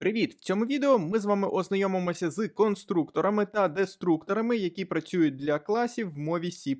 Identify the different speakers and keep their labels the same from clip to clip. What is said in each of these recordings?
Speaker 1: Привіт! В цьому відео ми з вами ознайомимося з конструкторами та деструкторами, які працюють для класів в мові C++.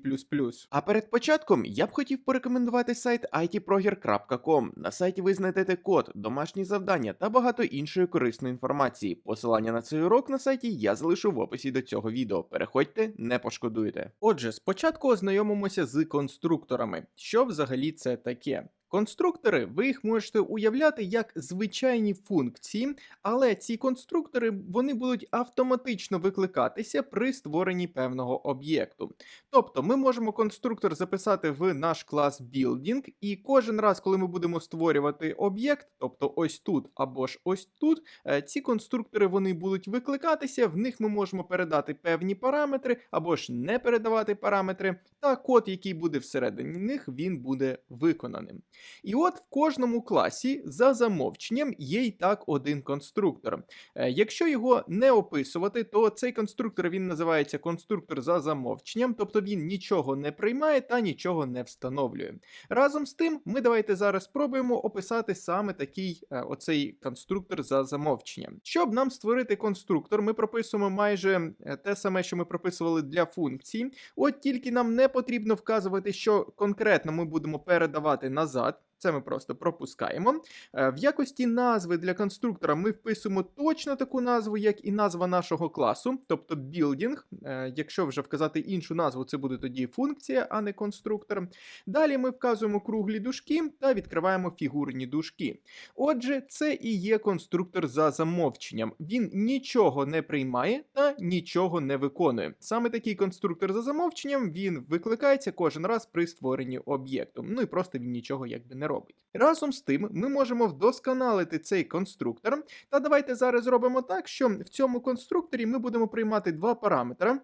Speaker 1: А перед початком я б хотів порекомендувати сайт itproger.com. На сайті ви знайдете код, домашні завдання та багато іншої корисної інформації. Посилання на цей урок на сайті я залишу в описі до цього відео. Переходьте, не пошкодуєте. Отже, спочатку ознайомимося з конструкторами. Що взагалі це таке? Конструктори, ви їх можете уявляти як звичайні функції, але ці конструктори вони будуть автоматично викликатися при створенні певного об'єкту. Тобто ми можемо конструктор записати в наш клас building, і кожен раз, коли ми будемо створювати об'єкт, тобто ось тут або ж ось тут, е, ці конструктори вони будуть викликатися, в них ми можемо передати певні параметри або ж не передавати параметри, та код, який буде всередині них, він буде виконаним. І от в кожному класі за замовченням є й так один конструктор. Е, Якщо його не описувати, то цей конструктор він називається конструктор за замовченням, тобто він нічого не приймає та нічого не встановлює. Разом з тим, ми давайте зараз спробуємо описати саме такий е, оцей конструктор за замовченням. Щоб нам створити конструктор, ми прописуємо майже е, те саме, що ми прописували для функції. От тільки нам не потрібно вказувати, що конкретно ми будемо передавати назад. Saat Це ми просто пропускаємо. Е, В якості назви для конструктора ми вписуємо точно таку назву, як і назва нашого класу, тобто building. Е, Якщо вже вказати іншу назву, це буде тоді функція, а не конструктор. Далі ми вказуємо круглі дужки та відкриваємо фігурні дужки. Отже, це і є конструктор за замовченням. Він нічого не приймає та нічого не виконує. Саме такий конструктор за замовченням він викликається кожен раз при створенні об'єкту. Ну і просто він нічого якби не робить. Разом з тим, ми можемо вдосконалити цей конструктор. Та давайте зараз зробимо так, що в цьому конструкторі ми будемо приймати два параметри.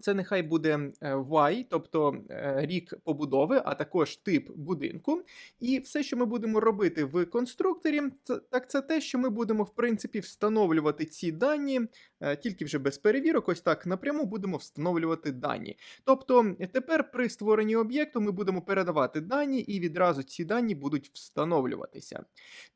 Speaker 1: Це нехай буде е, Y, тобто е, рік побудови, а також тип будинку. І все, що ми будемо робити в конструкторі, так це те, що ми будемо, в принципі, встановлювати ці дані, е, тільки вже без перевірок, ось так напряму будемо встановлювати дані. Тобто тепер при створенні об'єкту ми будемо передавати дані, і відразу ці дані будуть встановлюватися.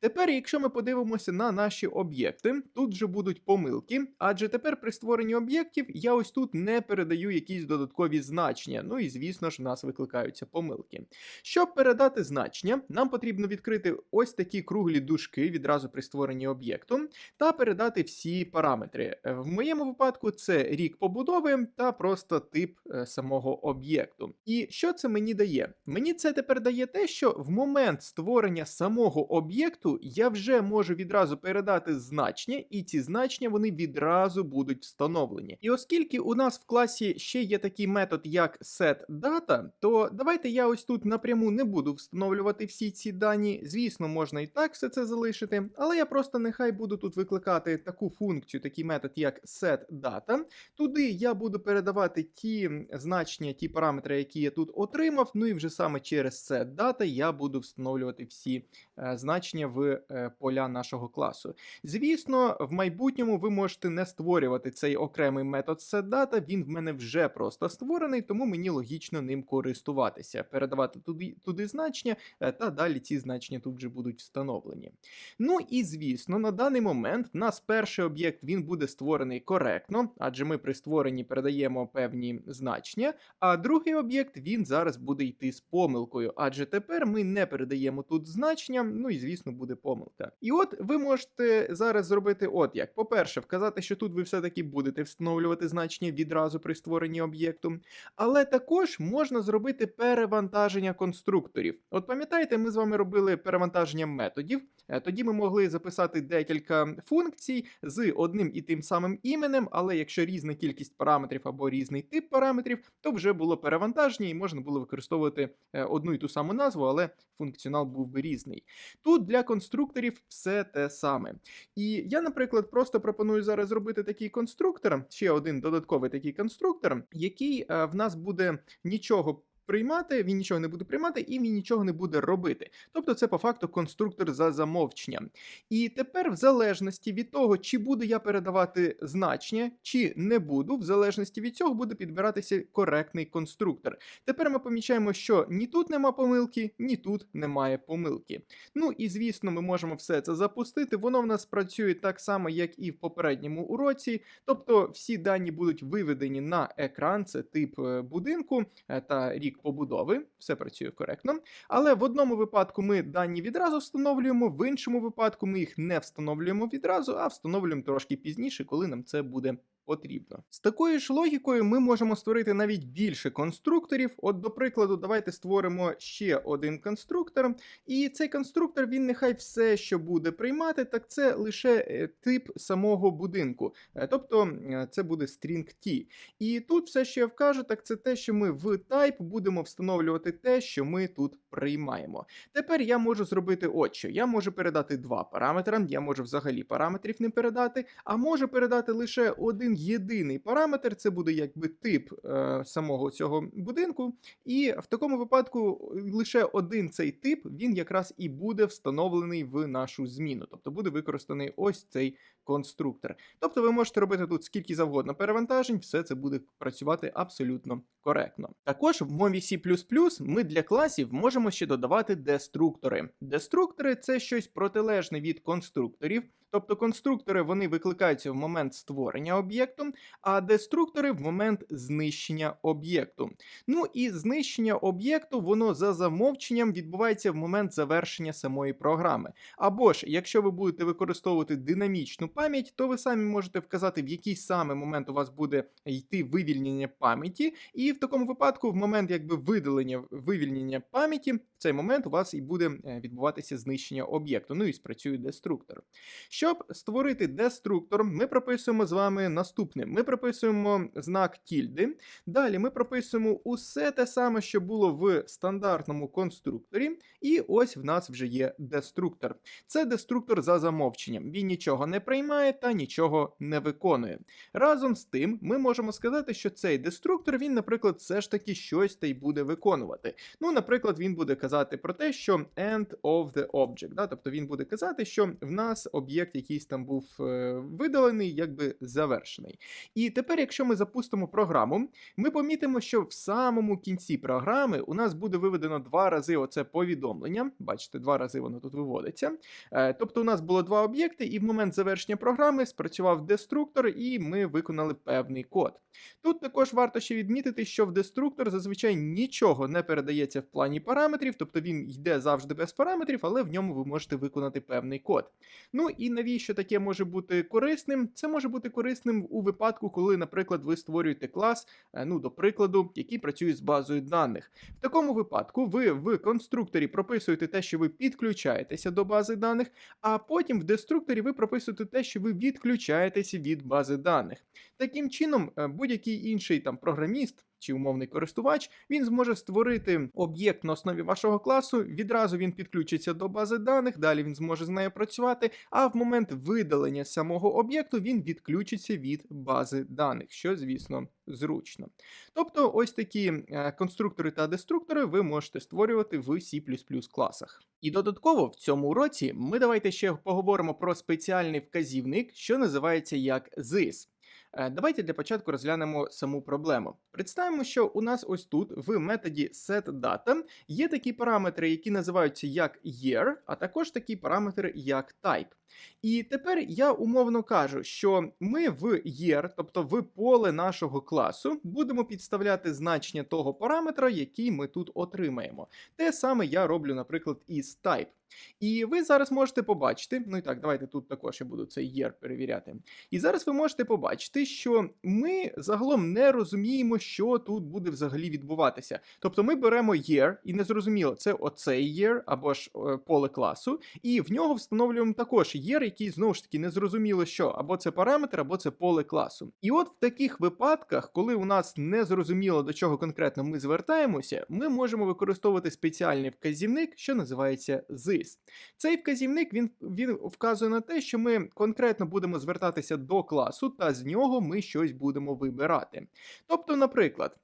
Speaker 1: Тепер, якщо ми подивимося на наші об'єкти, тут же будуть помилки, адже тепер при створенні об'єктів я ось тут не передаю якісь додаткові значення. Ну і звісно ж, у нас викликаються помилки. Щоб передати значення, нам потрібно відкрити ось такі круглі дужки відразу при створенні об'єкту, та передати всі параметри. Е, В моєму випадку це рік побудови та просто тип е, самого об'єкту. І що це мені дає? Мені це тепер дає те, що в момент створення самого об'єкту я вже можу відразу передати значення, і ці значення вони відразу будуть встановлені. І оскільки у нас в класі ще є такий метод, як setData, то давайте я ось тут напряму не буду встановлювати всі ці дані. Звісно, можна і так все це залишити, але я просто нехай буду тут викликати таку функцію, такий метод, як setData. Туди я буду передавати ті значення, ті параметри, які я тут отримав. Ну і вже саме через setData я буду встановлювати всі значення в е, поля нашого класу. Звісно, в майбутньому ви можете не створювати цей окремий метод setData, він в мене вже просто створений, тому мені логічно ним користуватися, передавати туди, туди значення, е, та далі ці значення тут же будуть встановлені. Ну і звісно, на даний момент в нас перший об'єкт він буде створений коректно, адже ми при створенні передаємо певні значення. А другий об'єкт він зараз буде йти з помилкою, адже тепер ми не передаємо тут значення, ну і звісно буде помилка. І от ви можете зараз зробити от як. По-перше, вказати, що тут ви все-таки будете встановлювати значення відразу при створенні об'єкту. Але також можна зробити перевантаження конструкторів. От пам'ятаєте, ми з вами робили перевантаження методів. Е, Тоді ми могли записати декілька функцій з одним і тим самим іменем, але якщо різна кількість параметрів або різний тип параметрів, то вже було перевантаження і можна було використовувати е, одну і ту саму назву, але функціонал був би різний. Тут для конструкторів все те саме. І я, наприклад, просто пропоную зараз зробити такий конструктор, ще один додатковий такий конструктор, який е, в нас буде нічого приймати, він нічого не буде приймати, і він нічого не буде робити. Тобто, це по факту конструктор за замовченням. І тепер, в залежності від того, чи буду я передавати значення, чи не буду, в залежності від цього буде підбиратися коректний конструктор. Тепер ми помічаємо, що ні тут нема помилки, ні тут немає помилки. Ну і звісно, ми можемо все це запустити. Воно в нас працює так само, як і в попередньому уроці. Тобто всі дані будуть виведені на екран, це тип е, будинку е, та рік побудови. Все працює коректно. Але в одному випадку ми дані відразу встановлюємо, в іншому випадку ми їх не встановлюємо відразу, а встановлюємо трошки пізніше, коли нам це буде потрібно. З такою ж логікою ми можемо створити навіть більше конструкторів. От, до прикладу, давайте створимо ще один конструктор. І цей конструктор, він нехай все, що буде приймати, так це лише е, тип самого будинку. Е, Тобто е, це буде string T. І тут все, що я вкажу, так це те, що ми в type будемо встановлювати те, що ми тут приймаємо. Тепер я можу зробити от що. Я можу передати два параметри, я можу взагалі параметрів не передати, а можу передати лише один єдиний параметр, це буде якби тип е, самого цього будинку. І в такому випадку лише один цей тип, він якраз і буде встановлений в нашу зміну. Тобто буде використаний ось цей конструктор. Тобто ви можете робити тут скільки завгодно перевантажень, все це буде працювати абсолютно коректно. Також в мові C++ ми для класів можемо ще додавати деструктори. Деструктори це щось протилежне від конструкторів. Тобто конструктори вони викликаються в момент створення об'єкту, а деструктори в момент знищення об'єкту. Ну і знищення об'єкту, воно за замовченням відбувається в момент завершення самої програми. Або ж, якщо ви будете використовувати динамічну пам'ять, то ви самі можете вказати, в який саме момент у вас буде йти вивільнення пам'яті, і в такому випадку, в момент якби видалення вивільнення пам'яті, цей момент у вас і буде е, відбуватися знищення об'єкту. Ну і спрацює деструктор. Щоб створити деструктор, ми прописуємо з вами наступне: ми прописуємо знак тільди. Далі ми прописуємо усе те саме, що було в стандартному конструкторі, і ось в нас вже є деструктор. Це деструктор за замовченням. Він нічого не приймає та нічого не виконує. Разом з тим, ми можемо сказати, що цей деструктор, він, наприклад, все ж таки щось та й буде виконувати. Ну, наприклад, він буде казати про те, що end of the object. Да? Тобто він буде казати, що в нас об'єкт якийсь там був е, видалений, якби завершений. І тепер, якщо ми запустимо програму, ми помітимо, що в самому кінці програми у нас буде виведено два рази оце повідомлення. Бачите, два рази воно тут виводиться. Е, Тобто, у нас було два об'єкти, і в момент завершення програми спрацював деструктор, і ми виконали певний код. Тут також варто ще відмітити, що в деструктор зазвичай нічого не передається в плані параметрів, тобто він йде завжди без параметрів, але в ньому ви можете виконати певний код. Ну і навіщо таке може бути корисним? Це може бути корисним у випадку, коли, наприклад, ви створюєте клас, е, ну, до прикладу, який працює з базою даних. В такому випадку ви в конструкторі прописуєте те, що ви підключаєтеся до бази даних, а потім в деструкторі ви прописуєте те, що ви відключаєтеся від бази даних. Таким чином, е, будь-який інший там програміст. Чи умовний користувач, він зможе створити об'єкт на основі вашого класу. Відразу він підключиться до бази даних, далі він зможе з нею працювати. А в момент видалення самого об'єкту він відключиться від бази даних, що, звісно, зручно. Тобто, ось такі е, конструктори та деструктори ви можете створювати в C класах. І додатково в цьому уроці ми давайте ще поговоримо про спеціальний вказівник, що називається як this. Е, Давайте для початку розглянемо саму проблему. Представимо, що у нас ось тут в методі setData є такі параметри, які називаються як year, а також такі параметри як type. І тепер я умовно кажу, що ми в year, тобто в поле нашого класу, будемо підставляти значення того параметра, який ми тут отримаємо. Те саме я роблю, наприклад, із type. І ви зараз можете побачити, ну і так, давайте тут також я буду цей year перевіряти. І зараз ви можете побачити, що ми загалом не розуміємо, що тут буде взагалі відбуватися. Тобто ми беремо year, і не зрозуміло, це оцей year або ж е, поле класу, і в нього встановлюємо також є, який знову ж таки не зрозуміло, що або це параметр, або це поле класу. І от в таких випадках, коли у нас не зрозуміло до чого конкретно ми звертаємося, ми можемо використовувати спеціальний вказівник, що називається this. Цей вказівник він, він вказує на те, що ми конкретно будемо звертатися до класу, та з нього ми щось будемо вибирати. Тобто, наприклад,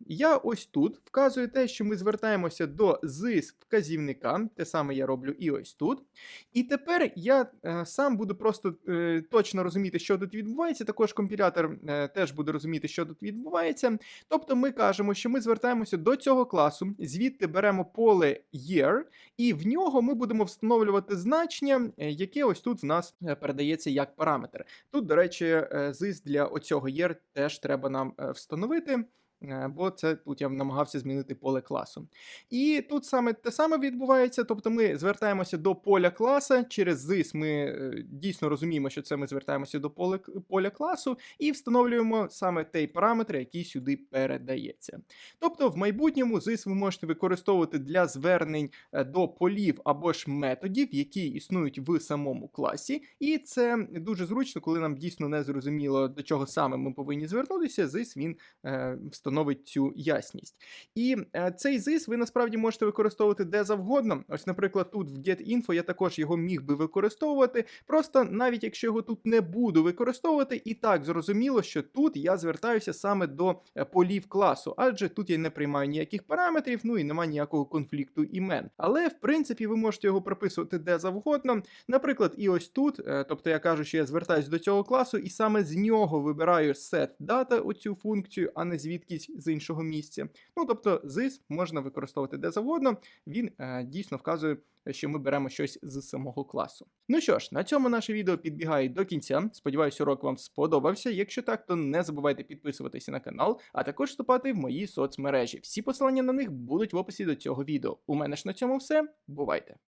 Speaker 1: я ось тут вказую те, що ми звертаємося до this вказівника, те саме я роблю і ось тут. І тепер я е, сам буду просто е, точно розуміти, що тут відбувається. Також компілятор е, теж буде розуміти, що тут відбувається. Тобто ми кажемо, що ми звертаємося до цього класу, звідти беремо поле year, і в нього ми будемо встановлювати значення, е, яке ось тут в нас е, передається як параметр. Тут, до речі, е, для оцього year теж треба нам встановити. Е, Бо це тут я намагався змінити поле класу. І тут саме те саме відбувається. Тобто ми звертаємося до поля класа. Через this ми е, дійсно розуміємо, що це ми звертаємося до поля класу, і встановлюємо саме той параметр, який сюди передається. Тобто, в майбутньому this ви можете використовувати для звернень е, до полів або ж методів, які існують в самому класі. І це дуже зручно, коли нам дійсно не зрозуміло, до чого саме ми повинні звернутися. This він е, встановить цю ясність. І е, цей ZIS ви насправді можете використовувати де завгодно. Ось, наприклад, тут в GetInfo я також його міг би використовувати. Просто навіть якщо його тут не буду використовувати, і так зрозуміло, що тут я звертаюся саме до е, полів класу, адже тут я не приймаю ніяких параметрів, ну і немає ніякого конфлікту імен. Але в принципі ви можете його прописувати де завгодно. Наприклад, і ось тут, е, тобто я кажу, що я звертаюсь до цього класу, і саме з нього вибираю set data, оцю функцію, а не звідкись з іншого місця. Ну тобто, this можна використовувати де завгодно. Він е, дійсно вказує, що ми беремо щось з самого класу. Ну що ж, на цьому наше відео підбігає до кінця. Сподіваюсь, урок вам сподобався. Якщо так, то не забувайте підписуватися на канал, а також вступати в мої соцмережі. Всі посилання на них будуть в описі до цього відео. У мене ж на цьому все. Бувайте!